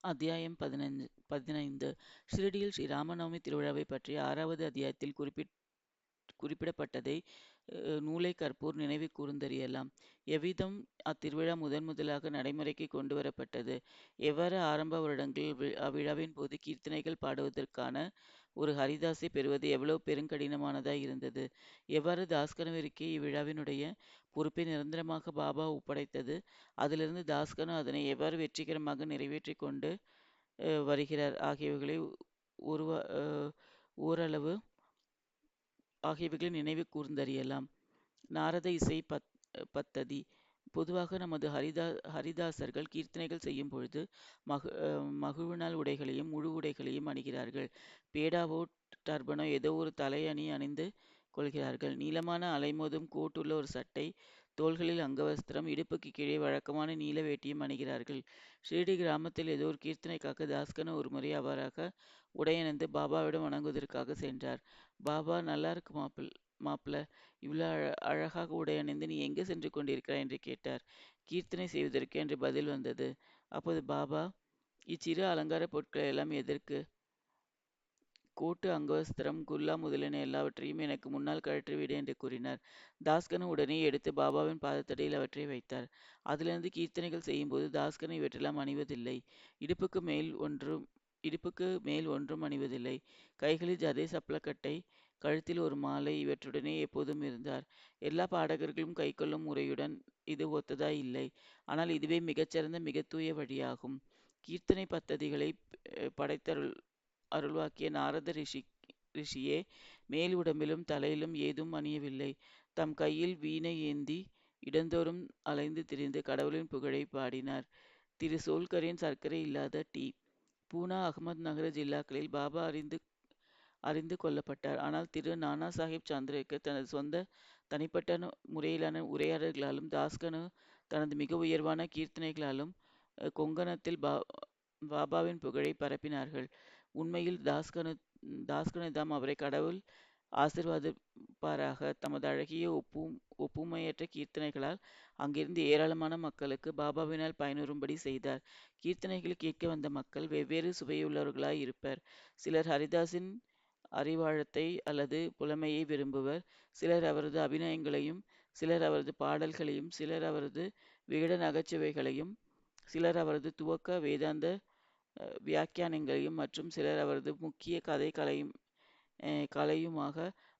அத்தியாயம் பதினைந்து பதினைந்து. ஷிரடியில் ஸ்ரீ ராமநவமி திருவிழாவைப் பற்றி ஆறாவது அத்தியாயத்தில் குறிப்பிட் குறிப்பிடப்பட்டதை நூலை கற்போர் நினைவு கூர்ந்தறியலாம். எவ்விதம் அத்திருவிழா முதன் முதலாக நடைமுறைக்கு கொண்டு வரப்பட்டது, எவ்வாறு ஆரம்ப வருடங்களில் அவ்விழாவின் போது கீர்த்தனைகள் பாடுவதற்கான ஒரு ஹரிதாஸை பெறுவது எவ்வளவு பெருங்கடினமானதாய் இருந்தது, எவ்வாறு தாஸ்கனவிற்கு இவ்விழாவினுடைய பொறுப்பை நிரந்தரமாக பாபா ஒப்படைத்தது, அதிலிருந்து தாஸ்கனு அதனை எவ்வாறு வெற்றிகரமாக நிறைவேற்றிக் கொண்டு வருகிறார்? ஆகியவைகளை ஒருவ ஓரளவு ஆகியவைகளை நினைவு கூர்ந்தறியலாம். நாரத இசை பத் பத்ததி பொதுவாக நமது ஹரிதா ஹரிதாசர்கள் கீர்த்தனைகள் செய்யும் பொழுது மகு மகுவினால் உடைகளையும் முழு உடைகளையும் அணிகிறார்கள். பேடாவோ டர்பனோ ஏதோ ஒரு தலையணி அணிந்து கொள்கிறார்கள். நீளமான அலைமோதும் கோட்டுள்ள ஒரு சட்டை, தோள்களில் அங்கவஸ்திரம், இடுப்புக்கு கீழே வழக்கமான நீல வேட்டியும் அணிகிறார்கள். ஷிரடி கிராமத்தில் ஏதோ ஒரு கீர்த்தனைக்காக தாஸ்கனு ஒருமுறை அவ்வாறாக உடையணிந்து பாபாவிடம் வணங்குவதற்காக சென்றார். பாபா நல்லா இருக்கு மாப்பிள் மாப்பிள்ள இவ்வளோ அழ அழகாக உடையணிந்து நீ எங்கே சென்று கொண்டிருக்கிறாய் என்று கேட்டார். கீர்த்தனை செய்வதற்கு என்று பதில் வந்தது. அப்போது பாபா இச்சிறு அலங்கார பொருட்களை எல்லாம் எதற்கு? கோட்டு அங்கவஸ்திரம் குல்லா முதலியன எல்லாவற்றையும் எனக்கு முன்னால் கழற்றிவிடு என்று கூறினார். தாஸ்கனு உடனே எடுத்து பாபாவின் பாதத்தடியில் அவற்றை வைத்தார். அதிலிருந்து கீர்த்தனைகள் செய்யும்போது தாஸ்கனு இவற்றெல்லாம் அணிவதில்லை. இடுப்புக்கு மேல் ஒன்றும் இடுப்புக்கு மேல் ஒன்றும் அணிவதில்லை. கைகளில் அதே சப்ளக்கட்டை கழுத்தில் ஒரு மாலை இவற்றுடனே எப்போதும் இருந்தார். எல்லா பாடகர்களும் கைக்கொள்ளும் முறையுடன் இது ஒத்ததா இல்லை. ஆனால் இதுவே மிகச்சிறந்த மிக தூய வழியாகும். கீர்த்தனை பத்ததிகளை படைத்தருள் அருள்வாக்கிய நாரத ரிஷி ரிஷியே மேல் உடம்பிலும் தலையிலும் ஏதும் அணியவில்லை. தம் கையில் வீணை ஏந்தி இடந்தோறும் அலைந்து திரிந்து கடவுளின் புகழை பாடினார். திரு சோல்கரின் சர்க்கரை இல்லாத டீ பூனா அகமது நகர ஜில்லாக்களில் பாபா அறிந்து அறிந்து கொள்ளப்பட்டார். ஆனால் திரு நானா சாஹிப் சந்திரக்கு தனது சொந்த தனிப்பட்ட முறையிலான உரையாடல்களாலும் தாஸ்கனு தனது மிக உயர்வான கீர்த்தனைகளாலும் கொங்கணத்தில் பா பாபாவின் புகழை பரப்பினார்கள். உண்மையில் தாஸ்கனு தாஸ்கனுதாம் அவரை கடவுள் ஆசிர்வாதிப்பாராக தமது அழகிய ஒப்பு ஒப்புமையற்ற கீர்த்தனைகளால் அங்கிருந்து ஏராளமான மக்களுக்கு பாபாவினால் பயனுறும்படி செய்தார். கீர்த்தனைகள் கேட்க வந்த மக்கள் வெவ்வேறு சுவையுள்ளவர்களாய் இருப்பர். சிலர் ஹரிதாஸின் அறிவாழத்தை அல்லது புலமையை விரும்புவர். சிலர் அவரது அபிநயங்களையும், சிலர் அவரது பாடல்களையும், சிலர் அவரது விகட நகைச்சுவைகளையும், சிலர் அவரது துவக்க வேதாந்த வியாக்கியானங்களையும் மற்றும் சிலர் அவரது முக்கிய கதை கலையும் கலையுமாக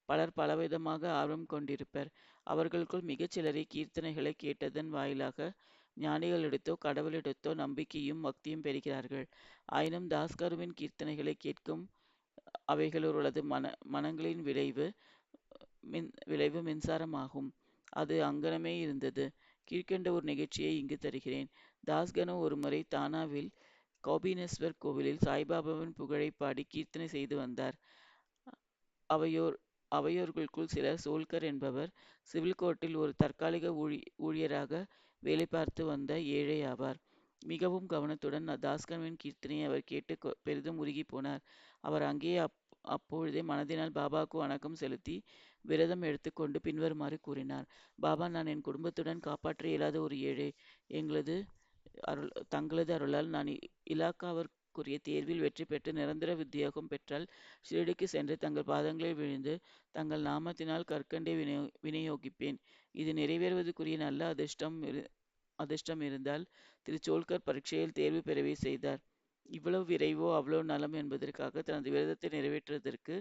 பலர் பலவிதமாக ஆர்வம் கொண்டிருப்பர். அவர்களுக்குள் மிகச் சிலரை கீர்த்தனைகளை கேட்டதன் வாயிலாக ஞானிகளிடத்தோ கடவுளிடத்தோ நம்பிக்கையும் பக்தியும் பெறுகிறார்கள். ஆயினும் தாஸ்கருவின் கீர்த்தனைகளை கேட்கும் அவைகளோரது மன மனங்களின் விளைவு மின் விளைவு மின்சாரமாகும். அது அங்கனமே இருந்தது. கீழ்கண்ட ஒரு நிகழ்ச்சியை இங்கு தருகிறேன். தாஸ்கனு ஒருமுறை தானாவில் கோபினேஸ்வர் கோவிலில் சாய்பாபாவின் புகழை பாடி கீர்த்தனை செய்து வந்தார். அவையோர் அவையோர்களுக்குள் சிலர் சோல்கர் என்பவர் சிவில் கோர்ட்டில் ஒரு தற்காலிக ஊழி ஊழியராக வேலை பார்த்து வந்த ஏழை ஆவார். மிகவும் கவனத்துடன் தாஸ்கனுவின் கீர்த்தனையை அவர் கேட்டு பெரிதும் உருகி போனார். அவர் அங்கேயே அப் அப்பொழுதே மனதினால் பாபாவுக்கு வணக்கம் செலுத்தி விரதம் எடுத்துக்கொண்டு பின்வருமாறு கூறினார். பாபா நான் என் குடும்பத்துடன் காப்பாற்ற இயலாத ஒரு ஏழை. எங்களது அருள் தங்களது அருளால் நான் இலாகாவிற்குரிய தேர்வில் வெற்றி பெற்று நிரந்தர உத்தியோகம் பெற்றால் ஷிரடிக்கு சென்று தங்கள் பாதங்களில் விழுந்து தங்கள் நாமத்தினால் கற்கண்டை விநியோ விநியோகிப்பேன். இது நிறைவேறுவதற்குரிய நல்ல அதிர்ஷ்டம் அதிர்ஷ்டம் இருந்தால் திரு சோல்கர் பரீட்சையில் தேர்வு பெறவே செய்தார். இவ்வளவு விரைவோ அவ்வளவு நலம் என்பதற்காக தனது விரதத்தை நிறைவேற்றுவதற்கு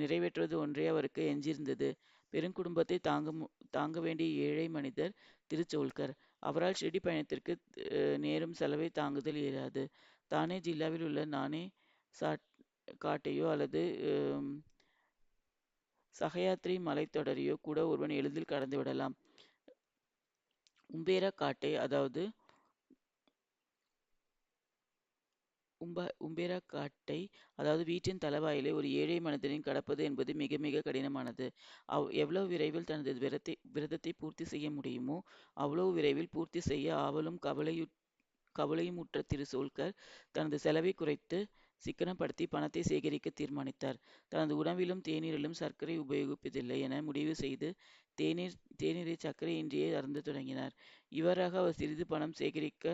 நிறைவேற்றுவது ஒன்றே அவருக்கு எஞ்சியிருந்தது. பெருங்குடும்பத்தை தாங்க தாங்க வேண்டிய ஏழை மனிதர் திருச்சோல்கர் அவரால் ஷிரடி பயணத்திற்கு நேரும் செலவை தாங்குதல் இயலாது. தானே ஜில்லாவில் உள்ள நானே சாட் காட்டையோ அல்லது சஹயாத்ரி மலைத்தொடரையோ கூட ஒருவன் எளிதில் கடந்து விடலாம். உம்பேரா காட்டை அதாவது உம்ப உம்பேரா காட்டை அதாவது வீட்டின் தலைவாயிலை ஒரு ஏழை மனிதனின் கடப்பது என்பது மிக மிக கடினமானது. அவ் எவ்வளவு விரைவில் தனது விரத்தை விரதத்தை பூர்த்தி செய்ய முடியுமோ அவ்வளவு விரைவில் பூர்த்தி செய்ய ஆவலும் கவலையு கவலையுமுற்ற திரு சோல்கர் தனது செலவை குறைத்து சிக்கனப்படுத்தி பணத்தை சேகரிக்க தீர்மானித்தார். தனது உணவிலும் தேநீரிலும் சர்க்கரை உபயோகிப்பதில்லை என முடிவு செய்து தேநீர் தேநீரை சர்க்கரையின்றியே அருந்து தொடங்கினார். இவ்வாறாக அவர் சிறிது பணம் சேகரிக்க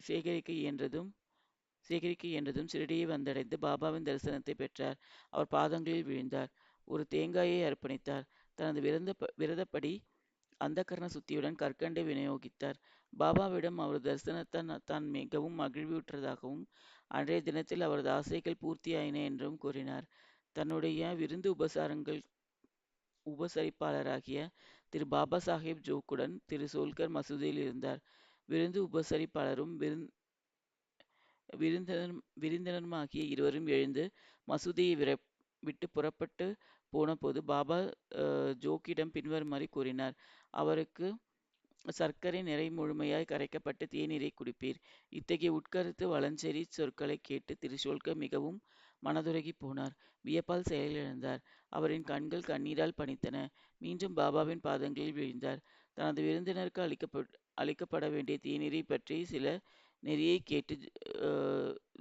சேகரிக்க இயன்றதும் சேகரிக்க இயன்றதும் ஷிரடியை வந்தடைந்து பாபாவின் தரிசனத்தை பெற்றார். அவர் பாதங்களில் விழுந்தார். ஒரு தேங்காயை அர்ப்பணித்தார். தனது விரந்த விரதப்படி அந்தகரண சுத்தியுடன் கற்கண்டை விநியோகித்தார். பாபாவிடம் அவரது தரிசனத்தான் தான் மிகவும் மகிழ்வுற்றதாகவும் அன்றைய தினத்தில் அவரது ஆசைகள் பூர்த்தியாயின என்றும் கூறினார். தன்னுடைய விருந்து உபசாரங்கள் உபசரிப்பாளராகிய திரு பாபா சாஹேப் ஜோக்குடன் திரு சோல்கர் மசூதியில் இருந்தார். விருந்து உபசரிப்பாளரும் விருந் விருந்தினரும் விருந்தினருமாகிய இருவரும் எழுந்து மசூதியை விர விட்டு புறப்பட்டு போனபோது பாபா ஜோக்கிடம் பின்வருமாறு கூறினார் அவருக்கு சர்க்கரை நிறை முழுமையாய் கரைக்கப்பட்ட தேநீரை குடிப்பீர். இத்தகைய உட்கருத்து வளஞ்செறி சொற்களை கேட்டு திரு மிகவும் மனதுருகி போனார். வியப்பால் செயலிழந்தார். அவரின் கண்கள் கண்ணீரால் பணித்தன. மீண்டும் பாபாவின் பாதங்களில் விழுந்தார். தனது விருந்தினருக்கு அளிக்கப்பட்டு அளிக்கப்பட வேண்டிய தீநெறி பற்றி சில நெறியை கேட்டு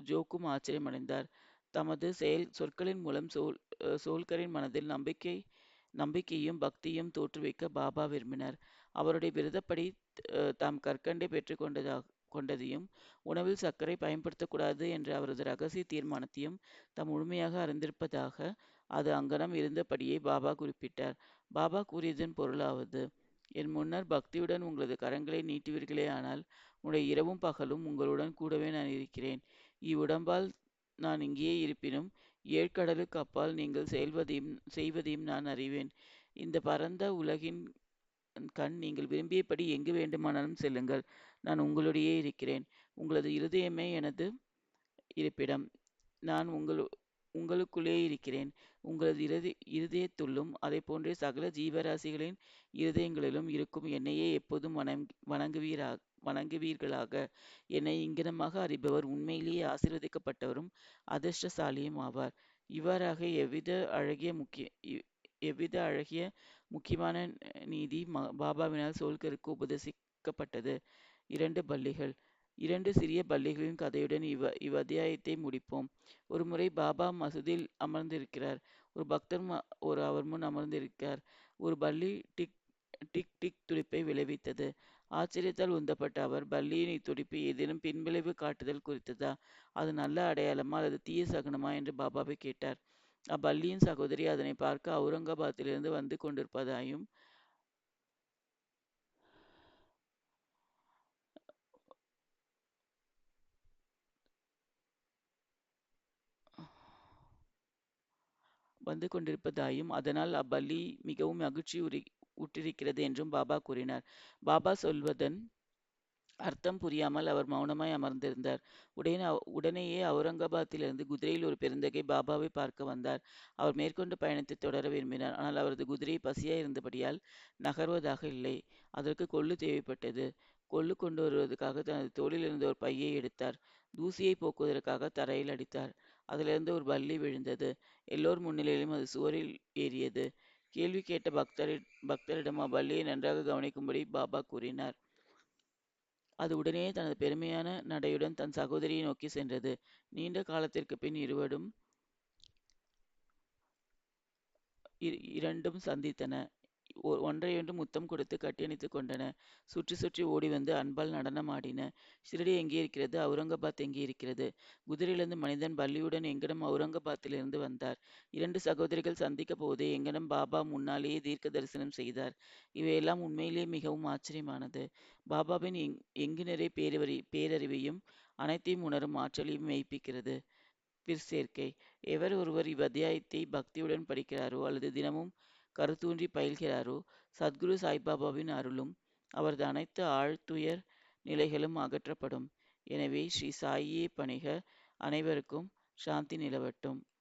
ஜோக்கும் ஆச்சரியமடைந்தார். தமது செயல் சொற்களின் மூலம் சோல் சோல்கரின் மனதில் நம்பிக்கை நம்பிக்கையும் பக்தியும் தோற்றுவிக்க பாபா விரும்பினார். அவருடைய விரதப்படி தாம் கற்கண்டை பெற்றுக்கொண்டதாக கொண்டதையும் உணவில் சர்க்கரை பயன்படுத்தக்கூடாது என்ற அவரது ரகசிய தீர்மானத்தையும் தாம் முழுமையாக அறிந்திருப்பதாக அது அங்கனம் இருந்தபடியே பாபா குறிப்பிட்டார். பாபா கூறியதன் பொருளாவது என் முன்னர் பக்தியுடன் உங்களது கரங்களை நீட்டுவீர்களே ஆனால் உடைய இரவும் பகலும் உங்களுடன் கூடவே நான் இருக்கிறேன். இவ்வுடம்பால் நான் இங்கேயே இருப்பினும் ஏழ்கடலுக்கு அப்பால் நீங்கள் செயல்வதையும் செய்வதையும் நான் அறிவேன். இந்த பரந்த உலகின் கண் நீங்கள் விரும்பியபடி எங்கு வேண்டுமானாலும் செல்லுங்கள். நான் உங்களுடையே இருக்கிறேன். உங்களது இருதயமே எனது இருப்பிடம். நான் உங்கள் உங்களுக்குள்ளே இருக்கிறேன். உங்களது இருதய இருதயத்துள்ளும் அதை போன்றே சகல ஜீவராசிகளின் இருதயங்களிலும் இருக்கும் என்னையே எப்போதும் வணங் வணங்குவீரா வணங்குவீர்களாக. என்னை இங்கிதமாக அறிபவர் உண்மையிலேயே ஆசீர்வதிக்கப்பட்டவரும் அதிர்ஷ்டசாலியும் ஆவார். இவ்வாறாக எவ்வித அழகிய முக்கிய எவ்வித அழகிய முக்கியமான நீதி பாபாவினால் சோல்கருக்கு உபதேசிக்கப்பட்டது. இரண்டு பள்ளிகள். இரண்டு சிறிய பள்ளிகளின் கதையுடன் இவ் இவ்வத்தியாயத்தை முடிப்போம். ஒரு முறை பாபா மசூதியில் அமர்ந்திருக்கிறார். ஒரு பக்தர் ஒரு அவர் முன் அமர்ந்திருக்கிறார். ஒரு பள்ளி டிக் டிக் டிக் துடிப்பை விளைவித்தது. ஆச்சரியத்தால் உந்தப்பட்ட அவர் பள்ளியின் இத்துடிப்பு ஏதேனும் பின்விளைவு காட்டுதல் குறித்ததா? அது நல்ல அடையாளமா அல்லது தீய சகுனமா என்று பாபாவை கேட்டார். அப்பள்ளியின் சகோதரி அதனை பார்க்க அவுரங்காபாத்திலிருந்து வந்து கொண்டிருப்பதாயும் வந்து கொண்டிருப்பதாயும் அதனால் அப்பள்ளி மிகவும் மகிழ்ச்சி உரி உற்றிருக்கிறது என்றும் பாபா கூறினார். பாபா சொல்வதன் அர்த்தம் புரியாமல் அவர் மௌனமாய் அமர்ந்திருந்தார். உடனே உடனேயே அவுரங்காபாத்திலிருந்து குதிரையில் ஒரு பெருந்தகை பாபாவை பார்க்க வந்தார். அவர் மேற்கொண்டு பயணத்தை தொடர விரும்பினார். ஆனால் அவரது குதிரை பசியாய் இருந்தபடியால் நகர்வதாக இல்லை. அதற்கு கொள்ளு தேவைப்பட்டது. கொள்ளு கொண்டு வருவதற்காக தனது தோளில் ஒரு பையை எடுத்தார். தூசியை போக்குவதற்காக தரையில் அடித்தார். அதிலிருந்து ஒரு பல்லி விழுந்தது. எல்லோர் முன்னிலையிலும் அது சுவரில் ஏறியது. கேள்வி கேட்ட பக்தரி பக்தரிடம் அப்பள்ளியை நன்றாக கவனிக்கும்படி பாபா கூறினார். அது உடனே தனது பெருமையான நடையுடன் தன் சகோதரியை நோக்கி சென்றது. நீண்ட காலத்திற்கு பின் இருவரும் இரண்டும் சந்தித்தன. ஒன்றையொன்று முத்தம் கொடுத்து கட்டியணைத்துக் கொண்டன. சுற்றி சுற்றி ஓடி வந்து அன்பால் நடனமாடின ஷிரடி எங்கே இருக்கிறது? அவுரங்காபாத் எங்கே இருக்கிறது? குதிரையிலிருந்து மனிதன் பள்ளியுடன் எங்கனம் அவுரங்காபாத்திலிருந்து வந்தார். இரண்டு சகோதரிகள் சந்திக்க போதே எங்கனம் பாபா முன்னாலேயே தீர்க்க தரிசனம் செய்தார். இவையெல்லாம் உண்மையிலே மிகவும் ஆச்சரியமானது. பாபாவின் எங் எங்கு நிறை பேரவரி பேரறிவையும் அனைத்தையும் உணரும் ஆற்றலையும் மெய்ப்பிக்கிறது. பிற்சேர்க்கை. எவர் ஒருவர் இவ்வத்தியாயத்தை பக்தியுடன் படிக்கிறாரோ அல்லது தினமும் கருத்தூன்றி பயில்கிறாரோ? சத்குரு சாய்பாபாவின் அருளும் அவரது அனைத்து ஆழ்துயர் நிலைகளும் அகற்றப்படும். எனவே ஸ்ரீ சாயியே பணிக. அனைவருக்கும் சாந்தி நிலவட்டும்.